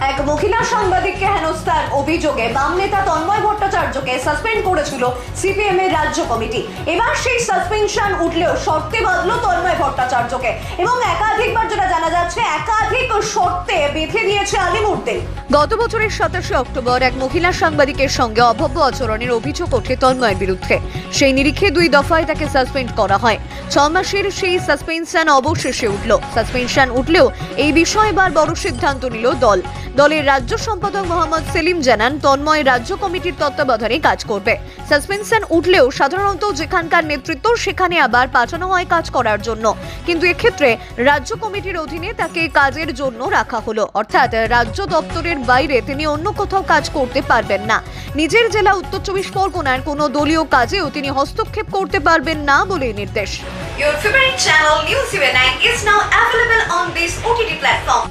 এক মহিলা সাংবাদিককে হেনস্থার অভিযোগে বাম নেতা তন্ময় ভট্টাচার্যকে সাসপেন্ড করেছিল সিপিএম এর রাজ্য কমিটি। এবার সেই সাসপেনশন উঠলেও শর্তে বাঁধলো তন্ময় ভট্টাচার্যকে এবং একাধিকবার যেটা জানা যাচ্ছে, একাধিক শর্তে বেঁধে দিয়েছে আলিমুদ্দিন গত বছরের সাতাশে অক্টোবর এক মহিলা সাংবাদিকের সঙ্গে অভব্য আচরণের অভিযোগ ওঠে তন্ময়ের বিরুদ্ধে। সেই নিরিখে দুই দফায় তাকে সাসপেন্ড করা হয়। ছ মাসের সেই সাসপেনশন অবশেষে উঠল। সাসপেনশন উঠলেও এই বিষয়ে এবার বড় সিদ্ধান্ত নিল দল। দলের রাজ্য সম্পাদক মোহাম্মদ সেলিম জানান, তন্ময় রাজ্য কমিটির তত্ত্বাবধানে কাজ করবে। সাসপেনশন উঠলেও সাধারণত যেখানকার নেতৃত্ব, সেখানে আবার পাঠানো হয় কাজ করার জন্য। কিন্তু এক্ষেত্রে রাজ্য কমিটির অধীনে তাকে কাজের জন্য রাখা হলো। অর্থাৎ রাজ্য দপ্তরের বাইরে তিনি অন্য কোথাও কাজ করতে পারবেন না। নিজের জেলা উত্তর চব্বিশ পরগনার কোনো দলীয় কাজেও তিনি হস্তক্ষেপ করতে পারবেন না বলে নির্দেশ। Your favorite channel, News 9 is now available on this OTT platform.